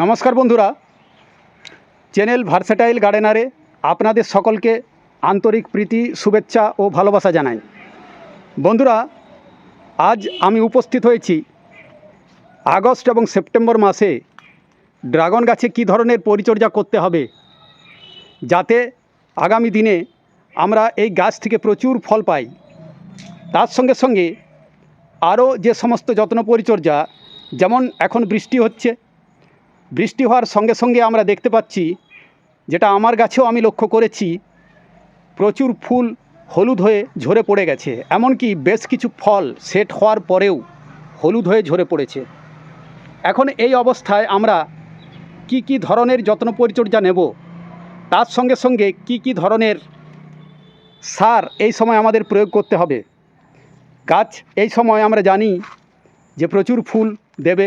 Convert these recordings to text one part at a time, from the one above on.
নমস্কার বন্ধুরা। Channel versatile গার্ডেনারে আপনাদের সকলকে আন্তরিক প্রীতি, শুভেচ্ছা ও ভালোবাসা জানাই। বন্ধুরা, আজ আমি উপস্থিত হয়েছি আগস্ট এবং সেপ্টেম্বর মাসে ড্রাগন গাছে কী ধরনের পরিচর্যা করতে হবে, যাতে আগামী দিনে আমরা এই গাছ থেকে প্রচুর ফল পাই। তার সঙ্গে সঙ্গে আরও যে সমস্ত যত্ন পরিচর্যা, যেমন এখন বৃষ্টি হচ্ছে বৃষ্টি হওয়ার সঙ্গে সঙ্গে আমরা দেখতে পাচ্ছি, যেটা আমার গাছেও আমি লক্ষ্য করেছি, প্রচুর ফুল হলুদ হয়ে ঝরে পড়ে গেছে। এমনকি বেশ কিছু ফল সেট হওয়ার পরেও হলুদ হয়ে ঝরে পড়েছে। এখন এই অবস্থায় আমরা কি কি ধরনের যত্ন পরিচর্যা নেব, তার সঙ্গে সঙ্গে কি কি ধরনের সার এই সময় আমাদের প্রয়োগ করতে হবে। গাছ এই সময় আমরা জানি যে প্রচুর ফুল দেবে,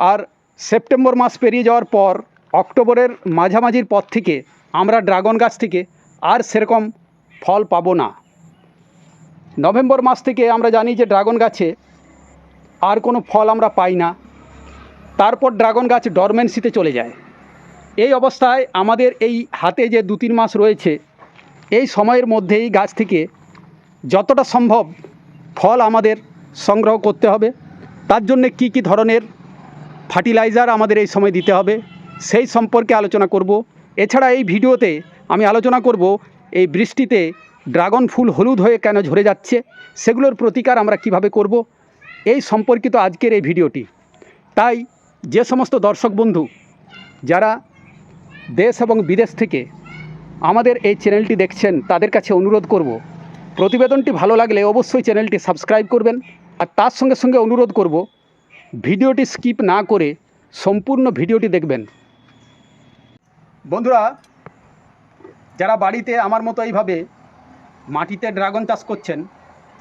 আর সেপ্টেম্বর মাস পেরিয়ে যাওয়ার পর অক্টোবরের মাঝামাঝির পর থেকে আমরা ড্রাগন গাছ থেকে আর সেরকম ফল পাবো না। নভেম্বর মাস থেকে আমরা জানি যে ড্রাগন গাছে আর কোনো ফল আমরা পাই না। তারপর ড্রাগন গাছ ডরমেন্সিতে চলে যায়। এই অবস্থায় আমাদের এই হাতে যে দু তিন মাস রয়েছে, এই সময়ের মধ্যেই গাছ থেকে যতটা সম্ভব ফল আমাদের সংগ্রহ করতে হবে। তার জন্যে কি কি ধরনের ফার্টিলাইজার আমাদের এই সময় দিতে হবে। সেই সম্পর্কে আলোচনা করব। এছাড়া এই ভিডিওতে আমি আলোচনা করব এই বৃষ্টিতে ড্রাগন ফুল হলুদ হয়ে কেন ঝরে যাচ্ছে, সেগুলোর প্রতিকার আমরা কীভাবে করব, এই সম্পর্কিত আজকের এই ভিডিওটি। তাই যে সমস্ত দর্শক বন্ধু, যারা দেশ এবং বিদেশ থেকে আমাদের এই চ্যানেলটি দেখছেন, তাদের কাছে অনুরোধ করব, প্রতিবেদনটি ভালো লাগলে অবশ্যই চ্যানেলটি সাবস্ক্রাইব করবেন, আর তার সঙ্গে সঙ্গে অনুরোধ করব ভিডিওটি স্কিপ না করে সম্পূর্ণ ভিডিওটি দেখবেন। বন্ধুরা, যারা বাড়িতে আমার মতো এইভাবে মাটিতে ড্রাগন চাষ করছেন,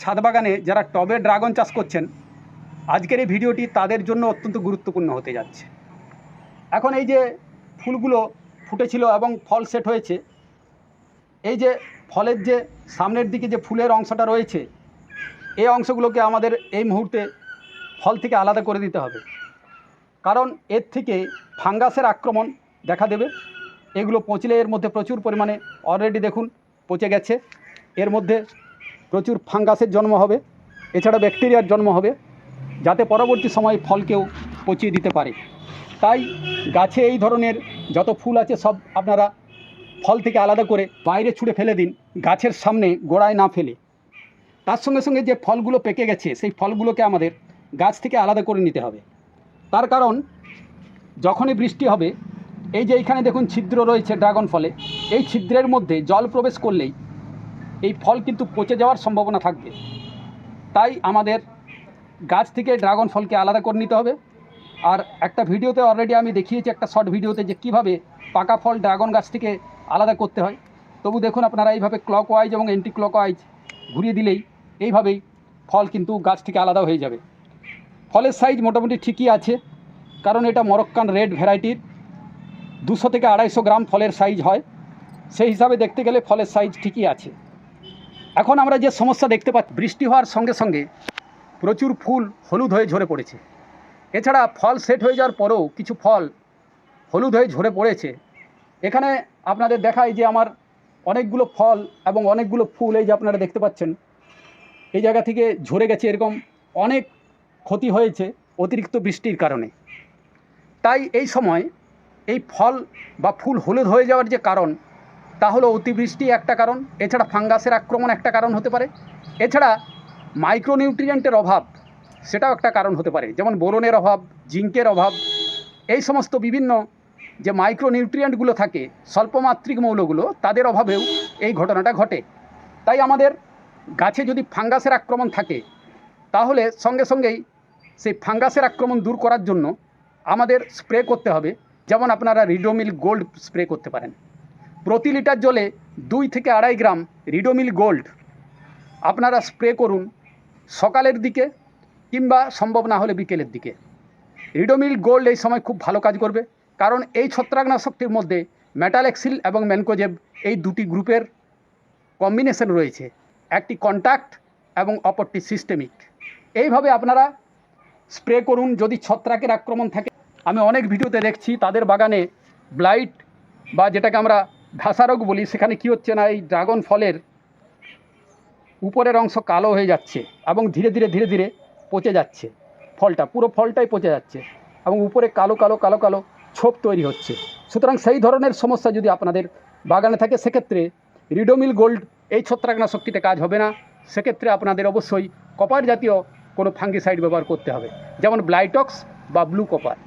ছাদ বাগানে যারা টবে ড্রাগন চাষ করছেন, আজকের এই ভিডিওটি তাদের জন্য অত্যন্ত গুরুত্বপূর্ণ হতে যাচ্ছে। এখন এই যে ফুলগুলো ফুটেছিল এবং ফল সেট হয়েছে, এই যে ফলের যে সামনের দিকে যে ফুলের অংশটা রয়েছে, এই অংশগুলোকে আমাদের এই মুহূর্তে ফল থেকে আলাদা করে দিতে হবে। কারণ এর থেকে ফাঙ্গাসের আক্রমণ দেখা দেবে। এগুলো পচলে এর মধ্যে প্রচুর পরিমাণে অলরেডি দেখুন পচে গেছে। এর মধ্যে প্রচুর ফাঙ্গাসের জন্ম হবে। এছাড়া ব্যাকটেরিয়ার জন্ম হবে। যাতে পরবর্তী সময়ে ফলকেও পচিয়ে দিতে পারে। তাই গাছে এই ধরনের যত ফুল আছে সব আপনারা ফল থেকে আলাদা করে বাইরে ছুঁড়ে ফেলে দিন, গাছের সামনে গোড়ায় না ফেলে। তার সঙ্গে সঙ্গে যে ফলগুলো পেকে গেছে, সেই ফলগুলোকে আমাদের গাছ থেকে আলাদা করে নিতে হবে। তার কারণ, যখনই বৃষ্টি হবে, এই যে এইখানে দেখুন ছিদ্র রয়েছে ড্রাগন ফলে, এই ছিদ্রের মধ্যে জল প্রবেশ করলেই এই ফল কিন্তু পচে যাওয়ার সম্ভাবনা থাকবে। তাই আমাদের গাছ থেকে ড্রাগন ফলকে আলাদা করে নিতে হবে। আর একটা ভিডিওতে অলরেডি আমি দেখিয়েছি একটা শর্ট ভিডিওতে যে কীভাবে পাকা ফল ড্রাগন গাছ থেকে আলাদা করতে হয়। তবু দেখুন আপনারা এইভাবে ক্লক ওয়াইজ এবং অ্যান্টি ক্লক ওয়াইজ ঘুরিয়ে দিলেই এইভাবেই ফল কিন্তু গাছ থেকে আলাদা হয়ে যাবে। ফলের সাইজ মোটামুটি ঠিকই আছে, কারণ এটা মরক্কান রেড ভ্যারাইটির দুশো থেকে আড়াইশো গ্রাম ফলের সাইজ হয়। সেই হিসাবে দেখতে গেলে ফলের সাইজ ঠিকই আছে। এখন আমরা যে সমস্যা দেখতে পাচ্ছি, বৃষ্টি হওয়ার সঙ্গে সঙ্গে প্রচুর ফুল হলুদ হয়ে ঝরে পড়েছে। এছাড়া ফল সেট হয়ে যাওয়ার পরেও কিছু ফল হলুদ হয়ে ঝরে পড়েছে। এখানে আপনাদের দেখায় যে আমার অনেকগুলো ফল এবং অনেকগুলো ফুল, এই যে আপনারা দেখতে পাচ্ছেন, এই জায়গা থেকে ঝরে গেছে এরকম অনেক ক্ষতি হয়েছে অতিরিক্ত বৃষ্টির কারণে। তাই এই সময় এই ফল বা ফুল হলুদ হয়ে যাওয়ার যে কারণ, তা হলো অতিবৃষ্টি একটা কারণ, এছাড়া ফাঙ্গাসের আক্রমণ একটা কারণ হতে পারে। এছাড়া মাইক্রোনিউট্রিয়েন্টের অভাব, সেটাও একটা কারণ হতে পারে। যেমন বোরনের অভাব, জিঙ্কের অভাব, এই সমস্ত বিভিন্ন যে মাইক্রোনিউট্রিয়েন্টগুলো থাকে, স্বল্পমাত্রিক মৌলগুলো, তাদের অভাবেও এই ঘটনাটা ঘটে। তাই আমাদের গাছে যদি ফাঙ্গাসের আক্রমণ থাকে, তাহলে সঙ্গে সঙ্গেই সেই ফাঙ্গাসের আক্রমণ দূর করার জন্য আমাদের স্প্রে করতে হবে। যেমন আপনারা রিডোমিল গোল্ড স্প্রে করতে পারেন। প্রতি লিটার জলে দুই থেকে আড়াই গ্রাম রিডোমিল গোল্ড আপনারা স্প্রে করুন সকালের দিকে কিংবা সম্ভব না হলে বিকেলের দিকে। রিডোমিল গোল্ড এই সময় খুব ভালো কাজ করবে। কারণ এই ছত্রাকনাশকটির মধ্যে মেটালেক্সিল এবং ম্যানকোজেব এই দুটি গ্রুপের কম্বিনেশন রয়েছে। একটি কন্ট্যাক্ট এবং অপরটি সিস্টেমিক এইভাবে আপনারা স্প্রে করুন যদি ছত্রাকের আক্রমণ থাকে। আমি অনেক ভিডিওতে দেখছি তাদের বাগানে ব্লাইট বা যেটাকে আমরা ঘাসা রোগ বলি, সেখানে কি হচ্ছে না, এই ড্রাগন ফলের উপরের অংশ কালো হয়ে যাচ্ছে এবং ধীরে ধীরে ধীরে ধীরে পচে যাচ্ছে ফলটা, পুরো ফলটাই পচে যাচ্ছে এবং উপরে কালো কালো কালো কালো ছোপ তৈরি হচ্ছে। সুতরাং সেই ধরনের সমস্যা যদি আপনাদের বাগানে থাকে, সেক্ষেত্রে রিডোমিল গোল্ড এই ছত্রাকনাশকটিতে কাজ হবে না। সেক্ষেত্রে আপনাদের অবশ্যই কপার জাতীয় কোনো ফাঙ্গিসাইড ব্যবহার করতে হবে। যেমন ব্লাইটক্স বা ব্লু কপার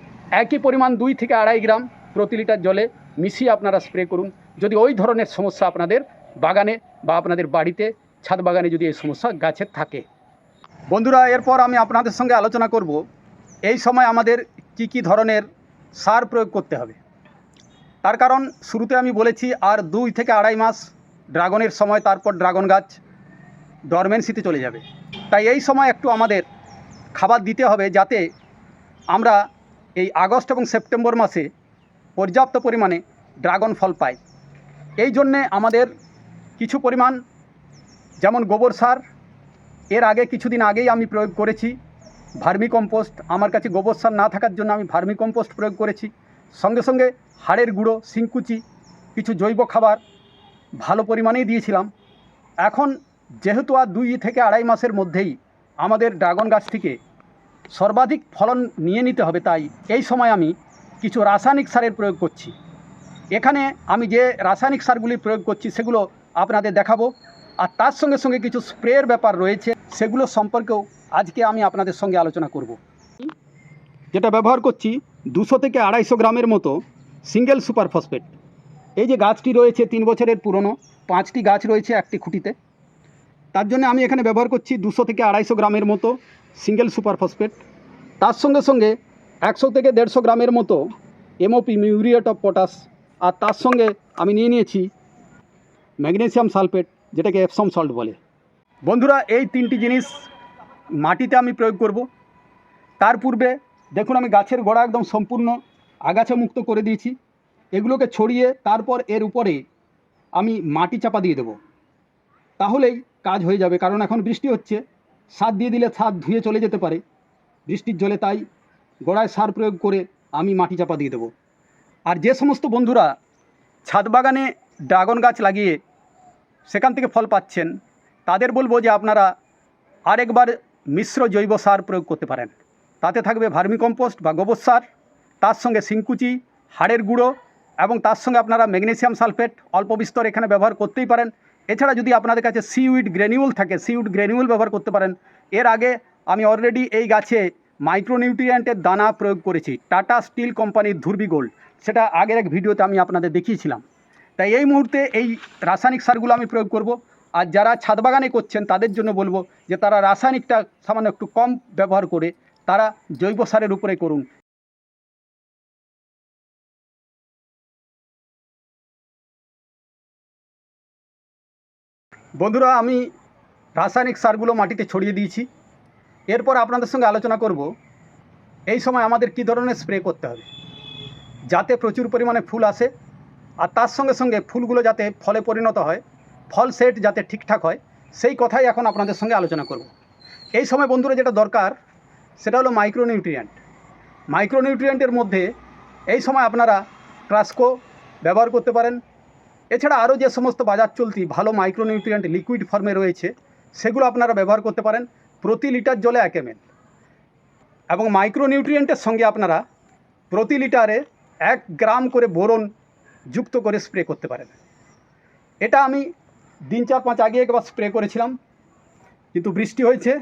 একই পরিমাণ দুই থেকে আড়াই গ্রাম প্রতি লিটার জলে মিশিয়ে আপনারা স্প্রে করুন। যদি ওই ধরনের সমস্যা আপনাদের বাগানে বা আপনাদের বাড়িতে, ছাদ বাগানে যদি এই সমস্যা গাছের থাকে। বন্ধুরা, এরপর আমি আপনাদের সঙ্গে আলোচনা করব, এই সময় আমাদের কি কি ধরনের সার প্রয়োগ করতে হবে। তার কারণ শুরুতে আমি বলেছি, আর দুই থেকে আড়াই মাস ড্রাগনের সময় তারপর ড্রাগন গাছ ডরমেন্সিতে চলে যাবে। তাই এই সময় একটু আমাদের খাবার দিতে হবে যাতে আমরা এই আগস্ট এবং সেপ্টেম্বর মাসে পর্যাপ্ত পরিমাণে ড্রাগন ফল পাই। এই জন্যে আমাদের কিছু পরিমাণ, যেমন গোবর সার, এর আগে কিছুদিন আগেই আমি প্রয়োগ করেছি। ভার্মি কম্পোস্ট আমার কাছে গোবর সার না থাকার জন্য আমি ভার্মি কম্পোস্ট প্রয়োগ করেছি। সঙ্গে সঙ্গে হাড়ের গুঁড়ো সিংকুচি কিছু জৈব খাবার ভালো পরিমাণেই দিয়েছিলাম। এখন যেহেতু আর দুই থেকে আড়াই মাসের মধ্যেই আমাদের ড্রাগন গাছ থেকে সর্বাধিক ফলন নিয়ে নিতে হবে, তাই এই সময় আমি কিছু রাসায়নিক সারের প্রয়োগ করছি। এখানে আমি যে রাসায়নিক সারগুলি প্রয়োগ করছি সেগুলো আপনাদের দেখাবো। আর তার সঙ্গে সঙ্গে কিছু স্প্রের ব্যাপার রয়েছে, সেগুলো সম্পর্কেও আজকে আমি আপনাদের সঙ্গে আলোচনা করব। যেটা ব্যবহার করছি দুশো থেকে আড়াইশো গ্রামের মতো সিঙ্গেল সুপার ফসফেট এই যে গাছটি রয়েছে তিন বছরের পুরনো, পাঁচটি গাছ রয়েছে একটি খুঁটিতে। তার জন্য আমি এখানে ব্যবহার করছি দুশো থেকে আড়াইশো গ্রামের মতো সিঙ্গেল সুপার ফসফেট তার সঙ্গে সঙ্গে একশো থেকে দেড়শো গ্রামের মতো এমওপি মিউরিয়েট অফ পটাশ আর তার সঙ্গে আমি নিয়ে নিয়েছি ম্যাগনেসিয়াম সালফেট যেটাকে এপসম সল্ট বলে। বন্ধুরা, এই তিনটি জিনিস মাটিতে আমি প্রয়োগ করব। তার পূর্বে দেখুন আমি গাছের গোড়া একদম সম্পূর্ণ আগাছা মুক্ত করে দিয়েছি। এগুলোকে ছড়িয়ে তারপর এর উপরে আমি মাটি চাপা দিয়ে দেবো। তাহলেই কাজ হয়ে যাবে। কারণ এখন বৃষ্টি হচ্ছে। সার দিয়ে দিলে সার ধুয়ে চলে যেতে পারে। বৃষ্টির জলে তাই গোড়ায় সার প্রয়োগ করে আমি মাটি চাপা দিয়ে দেবো। আর যে সমস্ত বন্ধুরা ছাদ বাগানে ড্রাগন গাছ লাগিয়ে সেখান থেকে ফল পাচ্ছেন, তাদের বলব যে আপনারা আরেকবার মিশ্র জৈব সার প্রয়োগ করতে পারেন। তাতে থাকবে ভার্মি কম্পোস্ট বা গোবর সার, তার সঙ্গে সিংকুচি হাড়ের গুঁড়ো এবং তার সঙ্গে আপনারা ম্যাগনেসিয়াম সালফেট অল্প বিস্তর এখানে ব্যবহার করতেই পারেন। এছাড়া যদি আপনাদের কাছে সিউইড গ্রেনিউল থাকে সিউইড গ্রেনিউল ব্যবহার করতে পারেন, এর আগে আমি অলরেডি এই গাছে মাইক্রোনিউট্রিয়েন্টের দানা প্রয়োগ করেছি টাটা স্টিল কোম্পানির ধুরবি গোল্ড সেটা আগের এক ভিডিওতে আমি আপনাদের দেখিয়েছিলাম। তাই এই মুহূর্তে এই রাসায়নিক সারগুলো আমি প্রয়োগ করব, আর যারা ছাদ বাগানে করছেন তাদের জন্য বলব যে তারা রাসায়নিকটা সামান্য একটু কম ব্যবহার করে, তারা জৈব সারের উপরে করুন। বন্ধুরা, আমি রাসায়নিক সারগুলো মাটিতে ছড়িয়ে দিয়েছি। এরপর আপনাদের সঙ্গে আলোচনা করব, এই সময় আমাদের কী ধরনের স্প্রে করতে হবে, যাতে প্রচুর পরিমাণে ফুল আসে, আর তার সঙ্গে সঙ্গে ফুলগুলো যাতে ফলে পরিণত হয়, ফল সেট যাতে ঠিকঠাক হয়, সেই কথাই এখন আপনাদের সঙ্গে আলোচনা করব। এই সময় বন্ধুরা যেটা দরকার, সেটা হলো মাইক্রোনিউট্রিয়েন্ট মাইক্রোনিউট্রিয়েন্টের মধ্যে এই সময় আপনারা ট্রাস্কো ব্যবহার করতে পারেন এছাড়া আরও যে সমস্ত বাজার চলতি ভালো মাইক্রোনিউট্রিয়েন্ট লিকুইড ফর্মে রয়েছে, সেগুলো আপনারা ব্যবহার করতে পারেন প্রতি লিটার জলে এক এমএল এবং মাইক্রোনিউট্রিয়েন্টের সঙ্গে আপনারা প্রতি লিটারে এক গ্রাম করে বোরন যুক্ত করে স্প্রে করতে পারেন। এটা আমি দিন চার পাঁচ আগে একবার স্প্রে করেছিলাম, কিন্তু বৃষ্টি হয়েছে,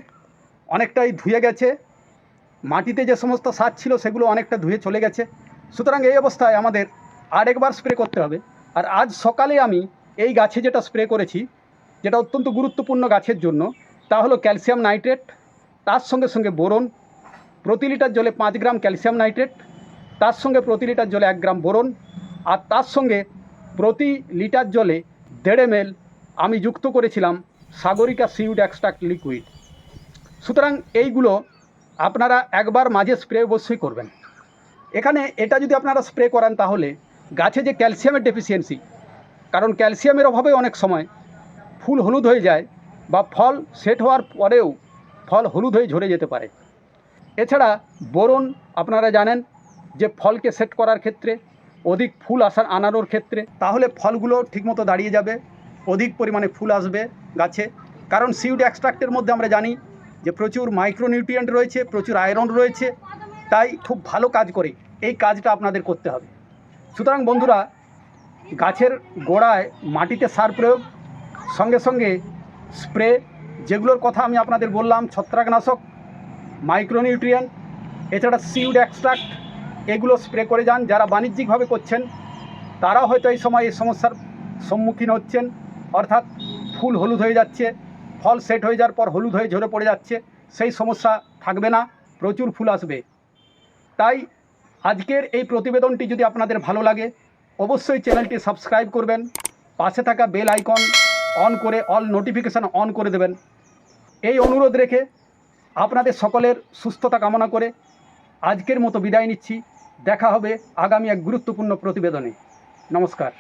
অনেকটাই ধুয়ে গেছে, মাটিতে যে সমস্ত সার ছিল সেগুলো অনেকটা ধুয়ে চলে গেছে। সুতরাং এই অবস্থায় আমাদের আরেকবার স্প্রে করতে হবে। আর আজ সকালে আমি এই গাছে যেটা স্প্রে করেছি, যেটা অত্যন্ত গুরুত্বপূর্ণ গাছের জন্য, তা হলো ক্যালসিয়াম নাইট্রেট তার সঙ্গে সঙ্গে বোরন, প্রতি লিটার জলে পাঁচ গ্রাম ক্যালসিয়াম নাইট্রেট তার সঙ্গে প্রতি লিটার জলে এক গ্রাম বোরন, আর তার সঙ্গে প্রতি লিটার জলে দেড় এম আমি যুক্ত করেছিলাম সাগরিকা সিউড এক্সট্রাক্ট লিকুইড সুতরাং এইগুলো আপনারা একবার মাঝে স্প্রে অবশ্যই করবেন। এখানে এটা যদি আপনারা স্প্রে করেন তাহলে গাছে যে ক্যালসিয়ামের ডেফিসিয়েন্সি কারণ ক্যালসিয়ামের অভাবে অনেক সময় ফুল হলুদ হয়ে যায় বা ফল সেট হওয়ার পরেও ফল হলুদ হয়ে ঝরে যেতে পারে। এছাড়া বোরন, আপনারা জানেন যে ফলকে সেট করার ক্ষেত্রে অধিক ফুল আসার আনানোর ক্ষেত্রে, তাহলে ফলগুলো ঠিকমতো দাঁড়িয়ে যাবে, অধিক পরিমাণে ফুল আসবে গাছে। কারণ সিউড এক্সট্রাক্টের মধ্যে আমরা জানি যে প্রচুর মাইক্রোনিউট্রিয়েন্ট রয়েছে, প্রচুর আয়রন রয়েছে, তাই খুব ভালো কাজ করে এই কাজটা আপনাদের করতে হবে। সুতরাং বন্ধুরা, গাছের গোড়ায় মাটিতে সার প্রয়োগ, সঙ্গে সঙ্গে স্প্রে, যেগুলোর কথা আমি আপনাদের বললাম, ছত্রাকনাশক মাইক্রোনিউট্রিয়েন্ট এছাড়া সিউড এক্সট্রাক্ট এগুলো স্প্রে করে যান। যারা বাণিজ্যিকভাবে করছেন তারা হয়তো এই সময় এই সমস্যার সম্মুখীন হচ্ছেন। অর্থাৎ ফুল হলুদ হয়ে যাচ্ছে, ফল সেট হয়ে যাওয়ার পর হলুদ হয়ে ঝরে পড়ে যাচ্ছে, সেই সমস্যা থাকবে না, প্রচুর ফুল আসবে। তাই আজকের এই প্রতিবেদনটি যদি আপনাদের ভালো লাগে, অবশ্যই চ্যানেলটি সাবস্ক্রাইব করবেন, পাশে থাকা বেল আইকন অন করে অল নোটিফিকেশান অন করে দেবেন। এই অনুরোধ রেখে আপনাদের সকলের সুস্থতা কামনা করে আজকের মতো বিদায় নিচ্ছি। দেখা হবে আগামী এক গুরুত্বপূর্ণ প্রতিবেদনে। নমস্কার।